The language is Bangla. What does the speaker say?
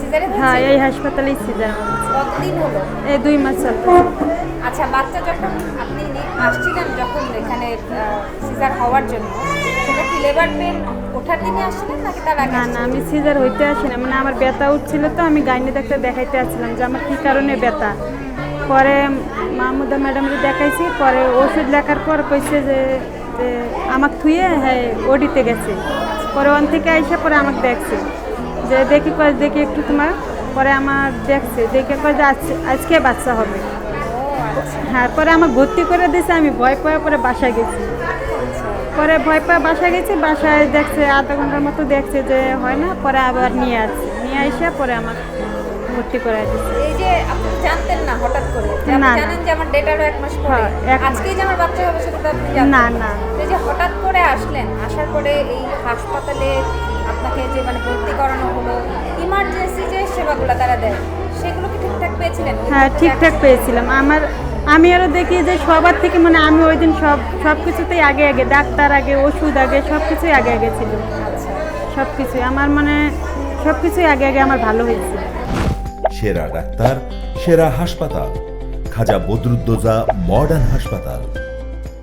সিজারে হ্যাঁ এই হাসপাতালেই সিজার কতদিন হলো? এই দুই মাস চলতে আচ্ছা বাচ্চা যখন আপনি আসছিলেন যখন এখানে সিজার হওয়ার জন্য সেটা কি লেবার পেন ওঠার দিনে আসছিলেন নাকি তার আগে না না আমি সিজার হইতে আসি না মানে আমার ব্যথা উঠছিল তো আমি গাইনি ডাক্তার দেখাইতে আসছিলাম যে আমার কী কারণে ব্যথা। পরে মাহমুদা ম্যাডামকে দেখাইছি পরে ওষুধ লেখার পর কইছে যে যে আমাকে থুয়ে হ্যাঁ ওডিতে গেছে। পরে ওখান থেকে আইসা পরে আমাকে দেখছে। যে দেখি কয় দেখি একটু তোমার পরে আমার দেখছে দেখে কয় যে আজ আজকে বাচ্চা হবে। হ্যাঁ পরে আমার ভর্তি করে দিয়েছে আমি ভয় পাওয়া পরে বাসায় গেছি। পরে ভয় পাওয়া বাসায় গেছি বাসায় দেখছে আধা ঘণ্টার মতো দেখছে যে হয় না পরে আবার নিয়ে আসছে। নিয়ে এসে পরে আমার ভর্তি করে দিচ্ছে এই যে আপনি জানতেন না হঠাৎ করে না। জানেন যে আমার ডেটারও এক মাস পরে। হ্যাঁ, আজকেই যে আমার বাচ্চা হবে সেটা আপনি না, না। এই যে হঠাৎ করে আসলেন আসার পরে এই হাসপাতালে যে মানে ভর্তি করানো হলো ইমার্জেন্সি যে সেবাগুলো তারা দেয় সেগুলো কি ঠিকঠাক পেয়েছিলেন? হ্যাঁ ঠিকঠাক পেয়েছিলাম। আমার আমি আরও দেখি যে সবার থেকে মানে আমি ওই দিন সব সব কিছুতেই আগে আগে ডাক্তার আগে ওষুধ আগে সব কিছুই আগে আগে ছিল। আচ্ছা সব কিছুই আমার মানে সব কিছুই আগে আগে আমার ভালো হয়েছে। সেরা ডাক্তার সেরা হাসপাতাল। খাজা বদরুদ্দোজা মডার্ন হাসপাতাল।